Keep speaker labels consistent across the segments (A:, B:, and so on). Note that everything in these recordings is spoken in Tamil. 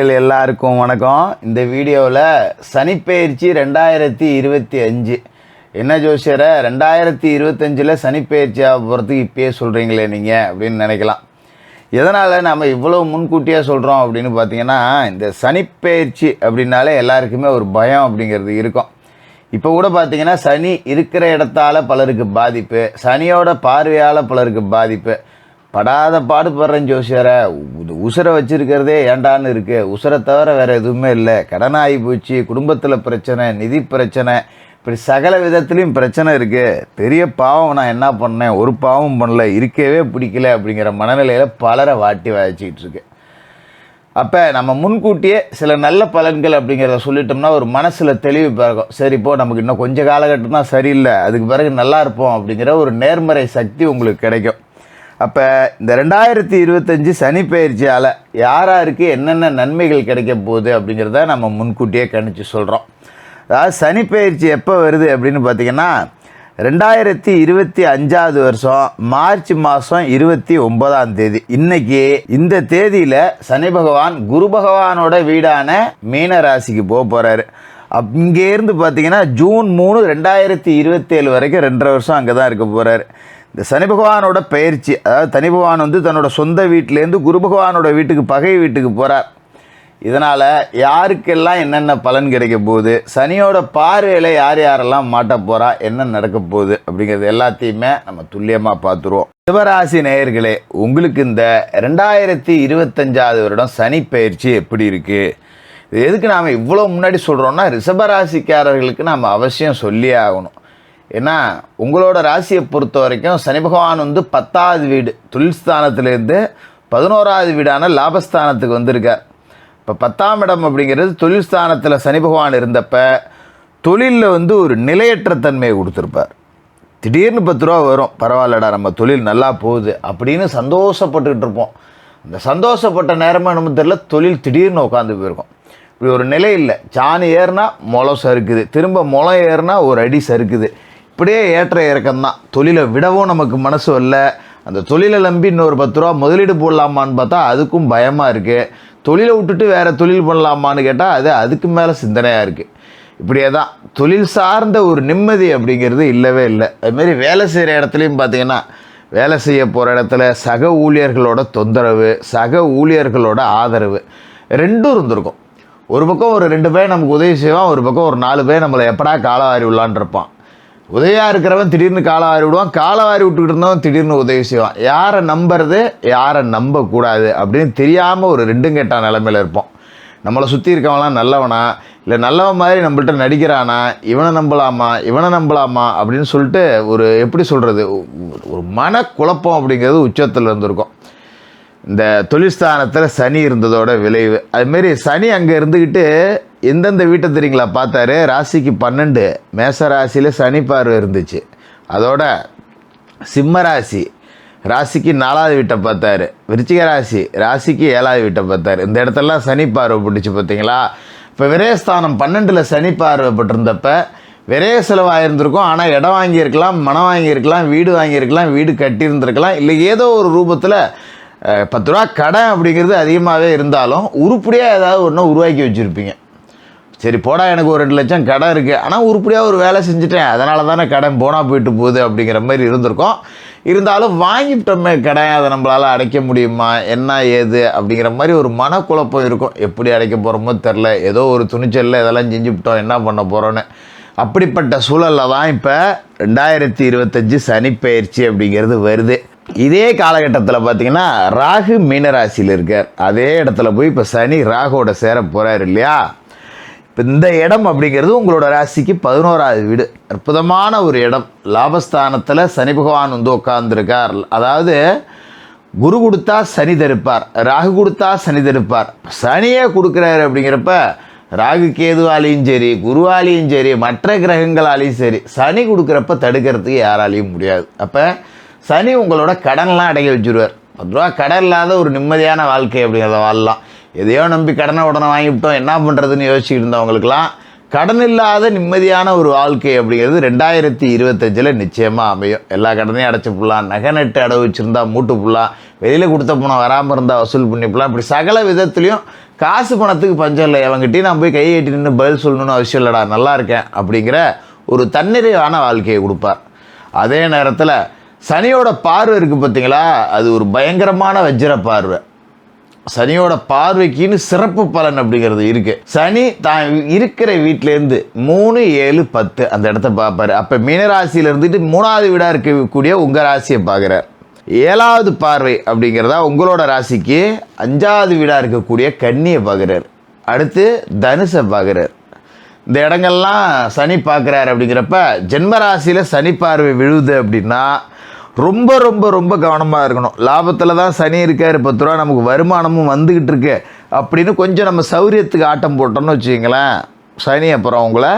A: எல்லாருக்கும் வணக்கம். இந்த வீடியோவில் சனிப்பெயர்ச்சி ரெண்டாயிரத்தி இருபத்தி அஞ்சு. என்ன ஜோசியரை ரெண்டாயிரத்தி இருபத்தஞ்சில் சனிப்பெயர்ச்சியாக போகிறதுக்கு இப்பயே சொல்கிறீங்களே நீங்கள் அப்படின்னு நினைக்கலாம். எதனால் நம்ம இவ்வளோ முன்கூட்டியாக சொல்கிறோம் அப்படின்னு பார்த்தீங்கன்னா இந்த சனிப்பெயர்ச்சி அப்படின்னாலே எல்லாருக்குமே ஒரு பயம் அப்படிங்கிறது இருக்கும். இப்போ கூட பார்த்தீங்கன்னா சனி இருக்கிற இடத்தால் பலருக்கு பாதிப்பு சனியோட பார்வையால் பலருக்கு பாதிப்பு படாத பாடுபடுறேன் ஜோசியரை. உசுரை வச்சிருக்கிறதே ஏண்டான்னு இருக்கு. உசுரை தவிர வேறு எதுவுமே இல்லை. கடன் ஆகி போச்சு. குடும்பத்தில் பிரச்சனை நிதி பிரச்சனை. இப்படி சகல விதத்துலேயும் பிரச்சனை இருக்குது பெரிய பாவம் நான் என்ன பண்ணேன்? ஒரு பாவம் பண்ணல. இருக்கவே பிடிக்கல அப்படிங்கிற மனநிலையில் பலரை வாட்டி வாய்ச்சிக்கிட்டு இருக்கு. அப்போ நம்ம முன்கூட்டியே சில நல்ல பலன்கள் அப்படிங்கிறத சொல்லிட்டோம்னா ஒரு மனசில் தெளிவு பிறகும் சரி இப்போ நமக்கு இன்னும் கொஞ்சம் காலகட்டம் தான் சரியில்லை. அதுக்கு பிறகு நல்லா இருப்போம் அப்படிங்கிற ஒரு நேர்மறை சக்தி உங்களுக்கு கிடைக்கும். அப்போ இந்த ரெண்டாயிரத்தி இருபத்தஞ்சி சனி பயிற்சியால் யாராருக்கு என்னென்ன நன்மைகள் கிடைக்க போகுது அப்படிங்கிறத நம்ம முன்கூட்டியே கணிச்சு சொல்கிறோம் அதாவது சனி பயிற்சி எப்போ வருது அப்படின்னு பார்த்தீங்கன்னா ரெண்டாயிரத்தி இருபத்தி அஞ்சாவது வருஷம் மார்ச் மாதம் இருபத்தி ஒன்பதாம் தேதி. இன்னைக்கு இந்த தேதியில் சனி பகவான் குரு பகவானோட வீடான மீன ராசிக்கு போக போகிறாரு இங்கேருந்து பார்த்தீங்கன்னா ஜூன் மூணு ரெண்டாயிரத்தி இருபத்தேழு வரைக்கும் ரெண்டரை வருஷம் அங்கே தான் இருக்க போகிறாரு இந்த சனி பகவானோட பயிற்சி அதாவது சனி பகவான் வந்து தன்னோட சொந்த வீட்டிலேருந்து குரு பகவானோட வீட்டுக்கு பகை வீட்டுக்கு போகிறார் இதனால் யாருக்கெல்லாம் என்னென்ன பலன் கிடைக்க போகுது சனியோட பார்வையில் யார் யாரெல்லாம் மாட்ட போகிறா என்ன நடக்க போகுது அப்படிங்கிறது எல்லாத்தையுமே நம்ம துல்லியமாக பார்த்துருவோம். சிவராசி நேயர்களே உங்களுக்கு இந்த ரெண்டாயிரத்தி இருபத்தஞ்சாவது வருடம் சனி பயிற்சி எப்படி இருக்குது இது எதுக்கு நாம் இவ்வளோ முன்னாடி சொல்கிறோன்னா ரிஷபராசிக்காரர்களுக்கு நாம் அவசியம் சொல்லியே ஆகணும். ஏன்னா உங்களோட ராசியை பொறுத்த வரைக்கும் சனி பகவான் வந்து பத்தாவது வீடு தொழில்ஸ்தானத்துலேருந்து பதினோராவது வீடான லாபஸ்தானத்துக்கு வந்திருக்கார். இப்போ பத்தாம் இடம் அப்படிங்கிறது தொழில் ஸ்தானத்தில் சனி பகவான் இருந்தப்ப தொழிலில் வந்து ஒரு நிலையற்ற தன்மையை கொடுத்துருப்பார். திடீர்னு பத்து ரூபா வரும் பரவாயில்லடா நம்ம தொழில் நல்லா போகுது அப்படின்னு சந்தோஷப்பட்டுக்கிட்டு இருப்போம். அந்த சந்தோஷப்பட்ட நேரமாக நம்ம தெரியல தொழில் திடீர்னு உட்காந்து போயிருக்கோம். இப்படி ஒரு நிலை இல்லை. சாணி ஏறுனா முளம் சறுக்குது. திரும்ப முளம் ஏறுனா ஒரு அடி சறுக்குது. இப்படியே ஏற்ற இறக்கம்தான். தொழிலை விடவும் நமக்கு மனசு வரல. அந்த தொழிலை நம்பி இன்னொரு பத்து ரூபா முதலீடு போடலாமான்னு பார்த்தா அதுக்கும் பயமாக இருக்குது தொழிலை விட்டுட்டு வேறு தொழில் பண்ணலாமான்னு கேட்டால் அது அதுக்கு மேலே சிந்தனையாக இருக்குது இப்படியே தான் தொழில் சார்ந்த ஒரு நிம்மதி அப்படிங்கிறது இல்லவே இல்லை. அதுமாரி வேலை செய்கிற இடத்துலையும் பார்த்தீங்கன்னா வேலை செய்ய போகிற இடத்துல சக ஊழியர்களோட தொந்தரவு சக ஊழியர்களோட ஆதரவு ரெண்டும் இருந்திருக்கும். ஒரு பக்கம் ஒரு ரெண்டு பேர் நமக்கு உதவி செய்வான் ஒரு பக்கம் ஒரு நாலு பேர் நம்மளை எப்படா காலவாரி விடலான்னு இருப்பான். உதவியாக இருக்கிறவன் திடீர்னு காலவாரி விடுவான். காலவாரி விட்டுக்கிட்டு இருந்தவன் திடீர்னு உதவி செய்வான். யாரை நம்புறது? யாரை நம்பக்கூடாது அப்படின்னு தெரியாமல் ஒரு ரெண்டும் கெட்ட நிலமையில இருப்போம். நம்மளை சுற்றி இருக்கவன்லாம் நல்லவனா? இல்லை நல்லவன் மாதிரி நம்மள்ட்ட நடிக்கிறானா? இவனை நம்பலாமா? இவனை நம்பலாமா? அப்படின்னு சொல்லிட்டு ஒரு எப்படி சொல்கிறது ஒரு மனக்குழப்பம் அப்படிங்கிறது உச்சத்தில் இருந்திருக்கும். இந்த தொழில்ஸ்தானத்தில் சனி இருந்ததோட விளைவு. அதுமாரி சனி அங்கே இருந்துக்கிட்டு எந்தெந்த வீட்டை தெரியுங்களா? பார்த்தாரு. ராசிக்கு பன்னெண்டு. மேச ராசியில் சனி பார்வை இருந்துச்சு. அதோட சிம்ம ராசி. ராசிக்கு நாலாவது வீட்டை பார்த்தாரு. விருச்சிக ராசி. ராசிக்கு ஏழாவது வீட்டை பார்த்தாரு. இந்த இடத்தெல்லாம் சனி பார்வை பிடிச்சி பார்த்தீங்களா? இப்போ விரயஸ்தானம் பன்னெண்டில் சனி பார்வைப்பட்டிருந்தப்போ விரைய செலவாயிருந்திருக்கும். ஆனால் இடம் வாங்கியிருக்கலாம் மனம் வாங்கியிருக்கலாம் வீடு வாங்கியிருக்கலாம் வீடு கட்டியிருந்திருக்கலாம். இல்லை ஏதோ ஒரு ரூபத்தில் பத்து ரூபா கடன் அப்படிங்கிறது அதிகமாகவே இருந்தாலும் உருப்படியாக ஏதாவது ஒன்று உருவாக்கி வச்சுருப்பீங்க. சரி போடா எனக்கு ஒரு ரெண்டு லட்சம் கடன் இருக்குது ஆனால் உருப்படியாக ஒரு வேலை செஞ்சுட்டேன். அதனால தானே கடன் போனால் போயிட்டு போகுது அப்படிங்கிற மாதிரி இருந்திருக்கும். இருந்தாலும் வாங்கிட்டோமே கடன் அதை நம்மளால் அடைக்க முடியுமா? என்ன ஏது? அப்படிங்கிற மாதிரி ஒரு மனக்குழப்பம் இருக்கும். எப்படி அடைக்க போகிறோமோ தெரில ஏதோ ஒரு துணிச்சலில் இதெல்லாம் செஞ்சுவிட்டோம் என்ன பண்ண போகிறோன்னு அப்படிப்பட்ட சூழலில் தான் இப்போ ரெண்டாயிரத்தி இருபத்தஞ்சி சனிப்பெயர்ச்சி அப்படிங்கிறது வருது. இதே காலகட்டத்தில் பார்த்தீங்கன்னா ராகு மீனராசியில் இருக்கார். அதே இடத்துல போய் இப்போ சனி ராகுவோட சேர போகிறார் இல்லையா? இப்போ இந்த இடம் அப்படிங்கிறது உங்களோட ராசிக்கு பதினோராவது வீடு. அற்புதமான ஒரு இடம். லாபஸ்தானத்தில் சனி பகவான் வந்து உட்கார்ந்துருக்கார். அதாவது குரு கொடுத்தா சனி தருப்பார். ராகு கொடுத்தா சனி தருப்பார். சனியே கொடுக்குறாரு அப்படிங்கிறப்ப ராகு கேதுவாலையும் சரி குருவாலையும் சரி மற்ற கிரகங்களாலையும் சரி சனி கொடுக்குறப்ப தடுக்கிறதுக்கு யாராலையும் முடியாது. அப்போ சனி உங்களோட கடன்லாம் அடங்கி வச்சுருவார். பத்து ரூபா கடன் இல்லாத ஒரு நிம்மதியான வாழ்க்கை அப்படிங்கிறத வாழலாம். எதையோ நம்பி கடனை உடனே வாங்கிவிட்டோம். என்ன பண்ணுறதுன்னு யோசிச்சுட்டு இருந்தவங்களுக்குலாம் கடன் இல்லாத நிம்மதியான ஒரு வாழ்க்கை அப்படிங்கிறது ரெண்டாயிரத்தி இருபத்தஞ்சில் நிச்சயமாக அமையும். எல்லா கடனையும் அடைச்சிப்புடலாம் நகை நட்டு அடவு வச்சுருந்தா மூட்டு புடலாம். வெளியில் கொடுத்த பணம் வராமல் இருந்தால் வசூல் பண்ணி இப்படி சகல விதத்துலேயும் காசு பணத்துக்கு பஞ்சம் இல்லை. அவங்ககிட்டயும் நான் போய் கை நின்று பதில் சொல்லணும்னு அவசியம் இல்லைடா நல்லா இருக்கேன் அப்படிங்கிற ஒரு தன்னிறைவான வாழ்க்கையை கொடுப்பார். அதே நேரத்தில் சனியோட பார்வை இருக்குது பார்த்தீங்களா அது ஒரு பயங்கரமான வஜ்ர பார்வை. சனியோட பார்வைக்குன்னு சிறப்பு பலன் அப்படிங்கிறது இருக்கு. சனி தான் இருக்கிற வீட்டிலேருந்து மூணு ஏழு பத்து அந்த இடத்த பார்ப்பாரு. அப்போ மீனராசியில இருந்துட்டு மூணாவது வீடாக இருக்கக்கூடிய உங்கள் ராசியை பார்க்குறார். ஏழாவது பார்வை அப்படிங்கிறதா உங்களோட ராசிக்கு அஞ்சாவது வீடாக இருக்கக்கூடிய கன்னியை பார்க்குறார். அடுத்து தனுசை பார்க்குறார். இந்த இடங்கள்லாம் சனி பார்க்குறாரு அப்படிங்கிறப்ப ஜென்ம ராசியில் சனி பார்வை விழுது அப்படின்னா ரொம்ப ரொம்ப ரொம்ப கவனமாக இருக்கணும். லாபத்தில் தான் சனி இருக்கார் பத்து ரூபா நமக்கு வருமானமும் வந்துக்கிட்டு இருக்கு. அப்படின்னு கொஞ்சம் நம்ம சௌரியத்துக்கு ஆட்டம் போட்டோம்னு வச்சுக்கிங்களேன். சனி அப்புறம் உங்களை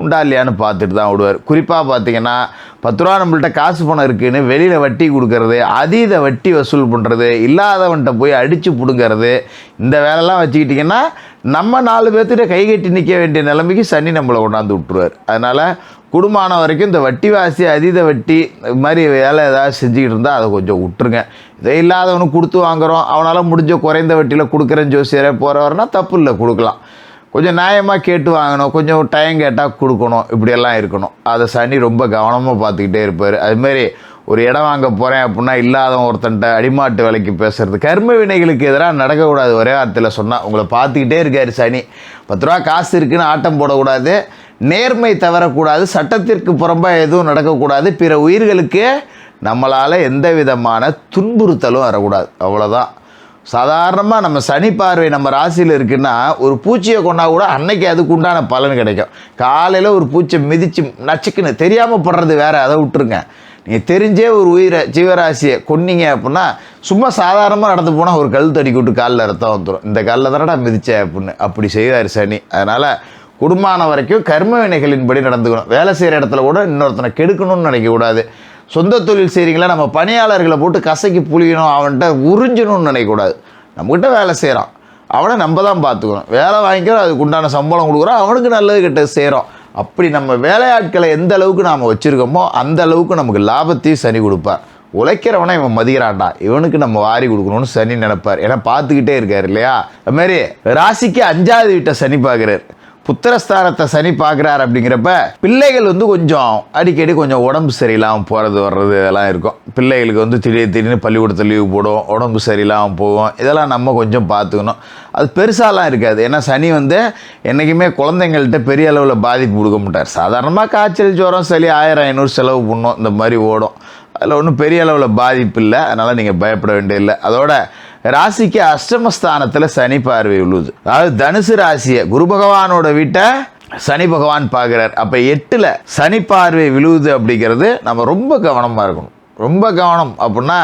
A: உண்டா இல்லையான்னு பார்த்துட்டு தான் விடுவார் குறிப்பாக பார்த்தீங்கன்னா பத்து ரூபா நம்மள்ட்ட காசு பணம் இருக்குதுன்னு வெளியில் வட்டி கொடுக்கறது அதீத வட்டி வசூல் பண்ணுறது இல்லாதவன்கிட்ட போய் அடித்து பிடுங்கிறது இந்த வேலைலாம் வச்சுக்கிட்டிங்கன்னா நம்ம நாலு பேர்த்திட்ட கை கட்டி நிற்க வேண்டிய நிலைமைக்கு சனி நம்மளை கொண்டாந்து விட்டுருவார். அதனால் குடும்பமான வரைக்கும் இந்த வட்டி வாசி அதீத வட்டி இது மாதிரி வேலை ஏதாவது செஞ்சுக்கிட்டு இருந்தால் அதை கொஞ்சம் விட்டுருங்க. இதை இல்லாதவனுக்கு கொடுத்து வாங்குறோம். அவனால் முடிஞ்ச குறைந்த வட்டியில் கொடுக்குறேன் ஜோசியரே போகிறவர்னா தப்பு இல்லை கொடுக்கலாம். கொஞ்சம் நியாயமாக கேட்டு வாங்கணும். கொஞ்சம் டைம் கேட்டால் கொடுக்கணும். இப்படியெல்லாம் இருக்கணும். அதை சனி ரொம்ப கவனமாக பார்த்துக்கிட்டே இருப்பார். அதுமாரி ஒரு இடம் வாங்க போகிறேன் அப்படின்னா இல்லாதவன் ஒருத்தன்ட்ட அடிமாட்டு விலைக்கு பேசுறது. கர்ம வினைகளுக்கு எதிராக நடக்கக்கூடாது. ஒரே வார்த்தையில் சொன்னால் உங்களை பார்த்துக்கிட்டே இருக்கார் சனி. பத்து ரூபா காசு இருக்குன்னு ஆட்டம் போடக்கூடாது. நேர்மை தவறக்கூடாது. சட்டத்திற்கு புறம்பாக எதுவும் நடக்கக்கூடாது. பிற உயிர்களுக்கு நம்மளால் எந்த விதமான துன்புறுத்தலும் வரக்கூடாது. அவ்வளோதான் சாதாரணமாக நம்ம சனி பார்வை நம்ம ராசியில் இருக்குன்னா ஒரு பூச்சியை கொண்டா கூட அன்னைக்கு அதுக்கு உண்டான பலன் கிடைக்கும். காலையில் ஒரு பூச்சை மிதித்து நச்சுக்குன்னு தெரியாமல் படுறது வேறு அதை விட்டுருங்க. நீங்கள் தெரிஞ்சே ஒரு உயிரை ஜீவராசியை கொன்னீங்க அப்படின்னா சும்மா சாதாரணமாக நடந்து போனால் ஒரு கல் தடி விட்டு காலில் ரத்தம் வந்துடும் இந்த காலில் தானடா மிதிச்சேன் அப்படின்னு அப்படி செய்வார் சனி. அதனால் குடும்பமான வரைக்கும் கர்ம வினைகளின்படி நடந்துக்கணும். வேலை செய்கிற இடத்துல கூட இன்னொருத்தனை கெடுக்கணும்னு நினைக்கக்கூடாது. சொந்த தொழில் செய்கிறீங்களா நம்ம பணியாளர்களை போட்டு கசக்கி புளியணும் அவன்கிட்ட உறிஞ்சணும்னு நினைக்கக்கூடாது. நம்மக்கிட்ட வேலை செய்கிறான் அவனை நம்ம தான் பார்த்துக்கணும். வேலை வாங்கிக்கிறோம் அதுக்கு உண்டான சம்பளம் கொடுக்குறோம் அவனுக்கு நல்லது கிட்ட செய்கிறோம் அப்படி நம்ம வேலையாட்களை எந்த அளவுக்கு நாம் வச்சுருக்கோமோ அந்த அளவுக்கு நமக்கு லாபத்தையும் சனி கொடுப்பார். உழைக்கிறவனை இவன் மதிக்கிறான்டா. இவனுக்கு நம்ம வாரி கொடுக்கணும்னு சனி நினைப்பார். ஏன்னா பார்த்துக்கிட்டே இருக்கார் இல்லையா? அது மாதிரி ராசிக்கு அஞ்சாவது வீட்டை சனி பார்க்குறாரு. புத்திரஸ்தானத்தை சனி பார்க்குறாரு அப்படிங்கிறப்ப பிள்ளைகள் வந்து கொஞ்சம் அடிக்கடி கொஞ்சம் உடம்பு சரியில்லாமல் போகிறது வர்றது இதெல்லாம் இருக்கும். பிள்ளைகளுக்கு வந்து திடீர் திடீர்னு பள்ளிக்கூடத்தில் லீவு போடும் உடம்பு சரியில்லாமல் போகும். இதெல்லாம் நம்ம கொஞ்சம் பார்த்துக்கணும். அது பெருசாலாம் இருக்காது. ஏன்னா சனி வந்து என்றைக்குமே குழந்தைங்கள்ட்ட பெரிய அளவில் பாதிப்பு கொடுக்க மாட்டார். சாதாரணமாக காய்ச்சல் ஜுரம் சளி ஆயிரம் ஐநூறு செலவு பண்ணோம். இந்த மாதிரி ஓடும். அதில் ஒன்றும் பெரிய அளவில் பாதிப்பு இல்லை. அதனால் நீங்கள் பயப்பட வேண்டியதில்லை. அதோட ராசிக்கு அஷ்டமஸ்தானத்தில் சனி பார்வை உள்ளது. அதாவது தனுசு ராசியை குரு பகவானோட வீட்டை சனி பகவான் பார்க்குறார். அப்போ எட்டில் சனி பார்வை விழுவுது அப்படிங்கிறது நம்ம ரொம்ப கவனமாக இருக்கணும். ரொம்ப கவனம் அப்படின்னா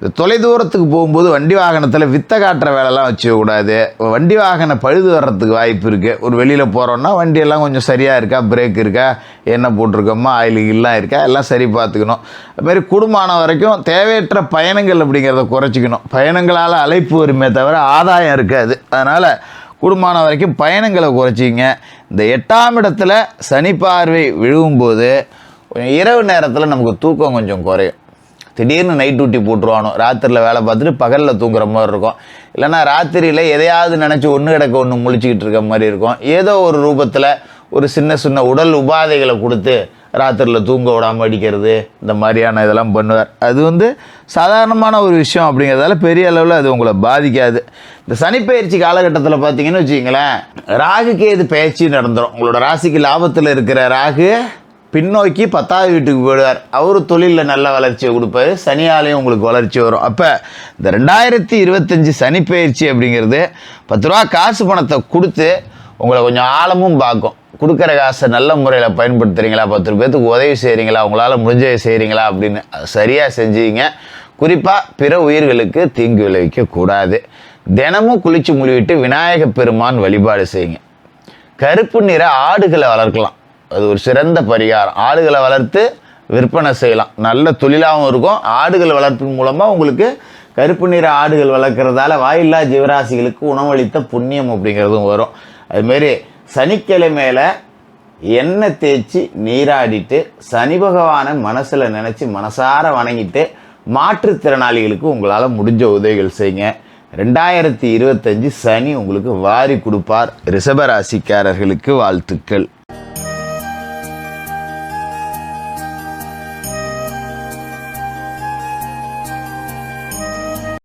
A: இந்த தொலைதூரத்துக்கு போகும்போது வண்டி வாகனத்தில் வித்த காட்டுற வேலைலாம் வச்சுக்கக்கூடாது. வண்டி வாகனம் பழுது வர்றதுக்கு வாய்ப்பு இருக்குது ஒரு வெளியில் போகிறோன்னா வண்டியெல்லாம் கொஞ்சம் சரியாக இருக்கா? பிரேக் இருக்கா? என்ன போட்டிருக்கோமா? ஆயில் எல்லாம் இருக்கா? எல்லாம் சரி பார்த்துக்கணும். அதுமாரி குடும்பமான வரைக்கும் தேவையற்ற பயணங்கள் அப்படிங்கிறத குறைச்சிக்கணும். பயணங்களால் அழைப்பு வருமே தவிர ஆதாயம் இருக்காது. அதனால் குடும்பமான வரைக்கும் பயணங்களை குறைச்சிங்க இந்த எட்டாம் இடத்துல சனி பார்வை விழுகும்போது இரவு நேரத்தில் நமக்கு தூக்கம் கொஞ்சம் குறையும். திடீர்னு நைட் டியூட்டி போட்டுருவானோ ராத்திரியில் வேலை பார்த்துட்டு பகலில் தூங்குற மாதிரி இருக்கும். இல்லைன்னா ராத்திரியில் எதையாவது நினச்சி ஒன்று கிடக்க ஒன்று முழிச்சிக்கிட்டு இருக்க மாதிரி இருக்கும். ஏதோ ஒரு ரூபத்தில் ஒரு சின்ன சின்ன உடல் உபாதைகளை கொடுத்து ராத்திரியில் தூங்க விடாமல் அடிக்கிறது இந்த மாதிரியான இதெல்லாம் பண்ணுவார். அது வந்து சாதாரணமான ஒரு விஷயம் அப்படிங்கிறதால பெரிய அளவில் அது உங்களை பாதிக்காது. இந்த சனிப்பெயர்ச்சி காலகட்டத்தில் பார்த்தீங்கன்னு வச்சுக்கிங்களேன் ராகுக்கே இது பயிற்சி நடந்துடும் உங்களோட ராசிக்கு லாபத்தில் இருக்கிற ராகு பின்னோக்கி பத்தாவது வீட்டுக்கு போயிடுவார். அவர் தொழிலில் நல்ல வளர்ச்சியை கொடுப்பாரு. சனியாலையும் உங்களுக்கு வளர்ச்சி வரும். அப்போ இந்த ரெண்டாயிரத்தி இருபத்தஞ்சி சனி பயிற்சி அப்படிங்கிறது பத்து ரூபா காசு பணத்தை கொடுத்து உங்களை கொஞ்சம் ஆழமும் பார்க்கும். கொடுக்குற காசை நல்ல முறையில் பயன்படுத்துகிறீங்களா பத்து பேர்த்துக்கு உதவி செய்கிறீங்களா உங்களால் முடிஞ்சதை செய்கிறீங்களா அப்படின்னு சரியாக செஞ்சீங்க. குறிப்பாக பிற உயிர்களுக்கு தீங்கு விளைவிக்கக்கூடாது தினமும் குளிச்சு முழுவிட்டு விநாயக பெருமான் வழிபாடு செய்யுங்க. கருப்பு நிற ஆடுகளை வளர்க்கலாம். அது ஒரு சிறந்த பரிகாரம். ஆடுகளை வளர்த்து விற்பனை செய்யலாம். நல்ல தொழிலாகவும் இருக்கும். ஆடுகள் வளர்ப்பின் மூலமாக உங்களுக்கு கருப்பு நிற ஆடுகள் வளர்க்குறதால வாயில்லா ஜீவராசிகளுக்கு உணவளித்த புண்ணியம் அப்படிங்கிறதும் வரும். அதுமாரி சனிக்கிழமையில் எண்ணெய் தேய்ச்சி நீராடிட்டு சனி பகவானை மனசில் நினச்சி மனசார வணங்கிட்டு மாற்றுத்திறனாளிகளுக்கு உங்களால் முடிஞ்ச உதவிகள் செய்யுங்க. ரெண்டாயிரத்தி இருபத்தஞ்சு சனி உங்களுக்கு வாரி கொடுப்பார். ரிஷபராசிக்காரர்களுக்கு வாழ்த்துக்கள்.